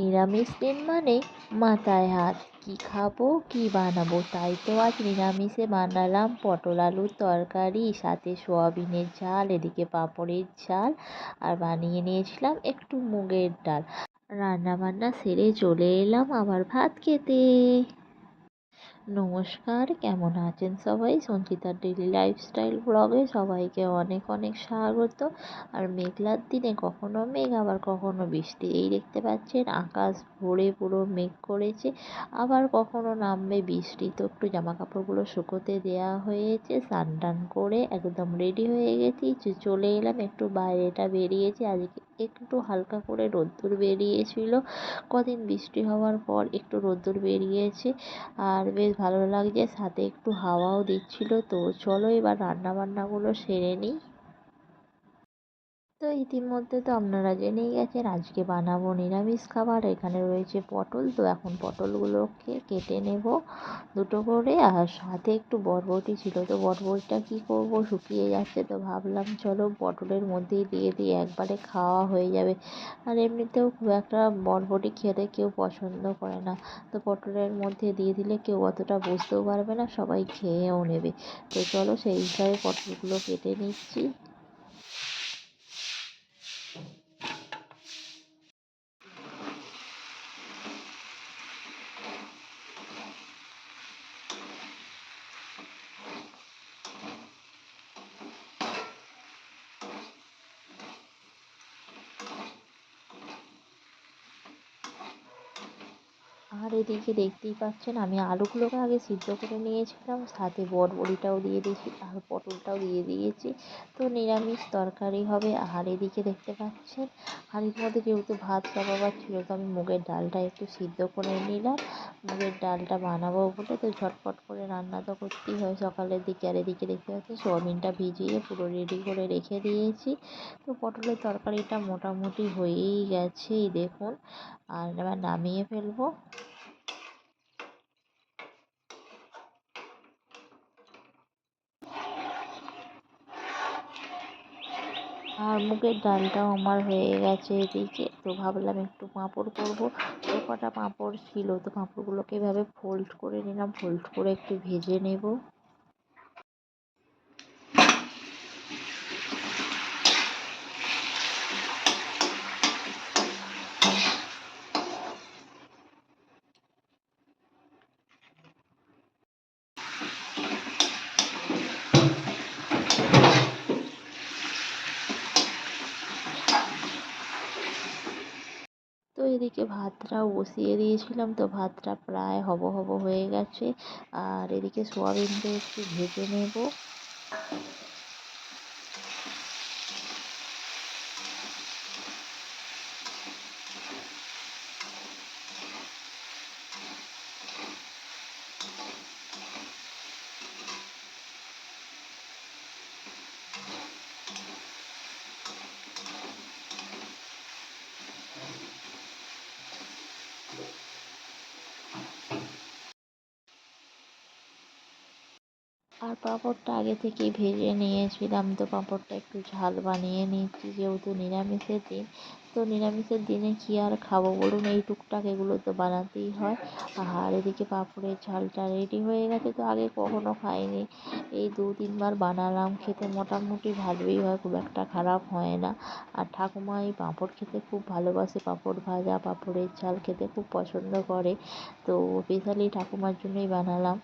নিরামিষ দিন মানে মাথায় হাত। কি খাব, কি বানাবো, তাই তো আজ নিরামিষে বানালাম পটল আলুর তরকারি, সাথে সোয়াবিনের ঝাল, এদিকে পাঁপড়ের ঝাল, আর বানিয়ে নিয়েছিলাম একটু মুগের ডাল। রান্না বান্না সেরে চলে এলাম আবার ভাত খেতে। নমস্কার, কেমন আছেন সবাই? সঞ্চিতার ডেলি লাইফস্টাইল ব্লগে সবাইকে অনেক অনেক স্বাগত। আর মেঘলার দিনে কখনো মেঘ, আবার কখনো বৃষ্টি। এই দেখতে পাচ্ছেন, আকাশ ভরে পুরো মেঘ করেছে। আবার কখনো নামবে বৃষ্টি। তো একটু জামা কাপড়গুলো শুকোতে দেওয়া হয়েছে স্নান টান করে একদম রেডি হয়ে গেছি। চলে এলাম, একটু বাইরেটা বেরিয়েছি। আজকে একটু হালকা করে রোদ্দুর বেরিয়েছিল। কদিন বৃষ্টি হওয়ার পর একটু রোদ্দুর বেরিয়েছে আর বেশ ভালো লাগছে, সাথে একটু হাওয়াও দিচ্ছিল। তো চলো এবার রান্না বান্নাগুলো সেরে নিই। ইতিমধ্যে তো আপনারা জেনেই গেছেন, আজকে বানাবো নিরামিষ খাবার, এখানে রয়েছে পটল। তো এখন পটলগুলোকে কেটে নেব দুটো করে। আর সাথে একটু বরবটি ছিল, তো বরবটিটা কী করব? শুকিয়ে যাচ্ছে তো ভাবলাম, চলো পটলের মধ্যেই দিয়ে দিই, একবারে খাওয়া হয়ে যাবে। আর এমনিতেও খুব একটা বরবটি খেতে কেউ পছন্দ করে না। তো পটলের মধ্যে দিয়ে দিলে কেউ অতটা বুঝতেও পারবে না, সবাই খেয়েও নেবে। তো চলো সেই হিসাবে পটলগুলো কেটে নিচ্ছি। আর এদিকে দেখতেই পাচ্ছেন, আমি আলুগুলোকে আগে সিদ্ধ করে নিয়েছিলাম, সাথে বড়বড়িটাও দিয়ে দিয়েছি, আর পটলটাও দিয়ে দিয়েছি। তো নিরামিষ তরকারি হবে, আর এদিকে দেখতে পাচ্ছেন হাঁড়ির মধ্যে যেহেতু ভাত চাপাবার ছিল, তো আমি মুগের ডালটা একটু সিদ্ধ করে নিলাম। মুগের ডালটা বানাবো বলে তো ঝটপট করে রান্না তো করতেই হয় সকালের দিকে, আর এদিকে দেখতে পাচ্ছি সোয়াবিনটা ভিজিয়ে পুরো রেডি করে রেখে দিয়েছি। তো পটলের তরকারিটা মোটামুটি হয়েই গেছে দেখুন, আর এবার নামিয়ে ফেলব। আর মুগের ডালটাও আমার হয়ে গেছে এদিকে। তো ভাবলাম একটু পাঁপড় করব। তো কটা পাঁপড় ছিল, তো পাঁপড়গুলোকে এভাবে ফোল্ড করে নিলাম। ফোল্ড করে একটু ভেজে নেব। এদিকে ভাতটাও বসিয়ে দিয়েছিলাম তো ভাতটা প্রায় হব হব হয়ে গেছে। আর এদিকে সোয়াবিনটা একটু ভেজে নেব। আর পাঁপড়টা আগে থেকেই ভেজে নিয়েছিলাম। তো পাঁপড়টা একটু ঝাল বানিয়ে নিয়েছি যেহেতু নিরামিষের দিন তো নিরামিষের দিনে কী আর খাব বলুন? এই টুকটাক এগুলো তো বানাতেই হয়। আর এদিকে পাঁপড়ের ঝালটা রেডি হয়ে গেছে তো আগে কখনো খাইনি। এই দু তিনবার বানালাম, খেতে মোটামুটি ভালোই হয়, খুব একটা খারাপ হয় না। আর ঠাকুমা এই পাঁপড় খেতে খুব ভালোবাসে, পাঁপড় ভাজা, পাঁপড়ের ঝাল খেতে খুব পছন্দ করে। তো স্পেশালি ঠাকুমার জন্যই বানালাম।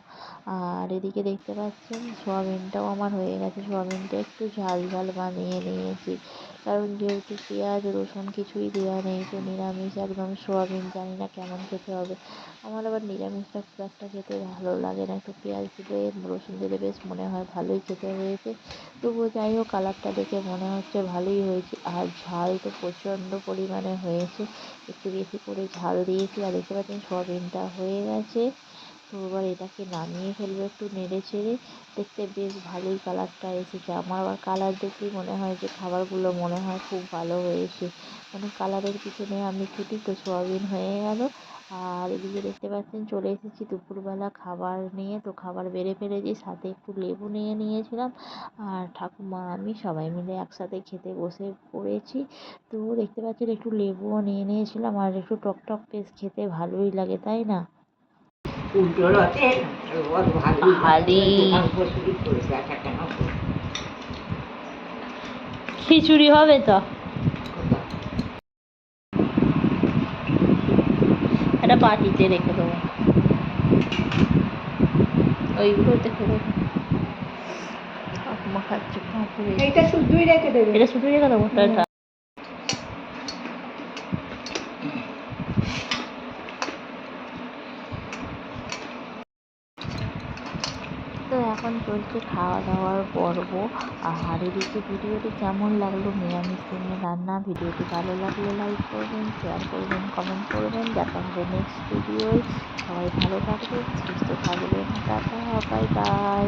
আর এদিকে দেখতে পাচ্ছেন, সোয়াবিনটাও আমার হয়ে গেছে। সোয়াবিনটা একটু ঝাল ঝাল বানিয়ে নিয়েছি। কারণ যেহেতু পেঁয়াজ, রসুন কিছুই দেওয়া নেই, তো নিরামিষ একদম সোয়াবিন জানি না কেমন খেতে হবে। আমার আবার নিরামিষটা খুব একটা খেতে ভালো লাগে না, একটু পেঁয়াজ দিলে, রসুন দিলে বেশ মনে হয় ভালোই খেতে হয়েছে। তবুও যাই হোক, কালারটা দেখে মনে হচ্ছে ভালোই হয়েছে। আর ঝাল তো প্রচণ্ড পরিমাণে হয়েছে। একটু বেশি করে ঝাল দিয়েছি আর দেখতে পাচ্ছেন সোয়াবিনটা হয়ে গেছে। তো এবার এটাকে নামিয়ে ফেলব একটু নেড়ে চেড়ে। দেখতে বেশ ভালোই কালারটা এসেছে। আমার আবার কালার দেখলেই মনে হয় যে খাবারগুলো মনে হয় খুব ভালো হয়েছে। মানে কালারের পিছনে আমি ছুটি তো সোয়াবিন হয়ে গেল। আর এদিকে দেখতে পাচ্ছেন চলে এসেছি দুপুরবেলা খাবার নিয়ে। তো খাবার বেড়ে ফেলেছি, সাথে একটু লেবু নিয়ে নিয়েছিলাম। আর ঠাকুমা, আমি সবাই মিলে একসাথে খেতে বসে পড়েছি। তো দেখতে পাচ্ছেন একটু লেবুও নিয়ে নিয়েছিলাম। আর একটু টক টক বেশ খেতে ভালোই লাগে, তাই না? উল্টো রথে রথ ভারী। খিচুড়ি হবে তো? একটা বাটিতে রেখে দেবো। ওইগুলোতে খেলে ঠাকুমা খাচ্ছে পাঁপড়ে শুদ্ধই রেখে দেবে। এটা শুধু রেখে দেবো টাটা তো এখন চলছে খাওয়া দাওয়ার পর্ব। আর এদিকে ভিডিওটি কেমন লাগল নিরামিষ জন্য রান্না? ভিডিওটি ভালো লাগলে লাইক করবেন শেয়ার করবেন কমেন্ট করবেন। দেখা হবে নেক্সট ভিডিওয় সবাই ভালো থাকবেন, সুস্থ থাকবেন। Tata bye bye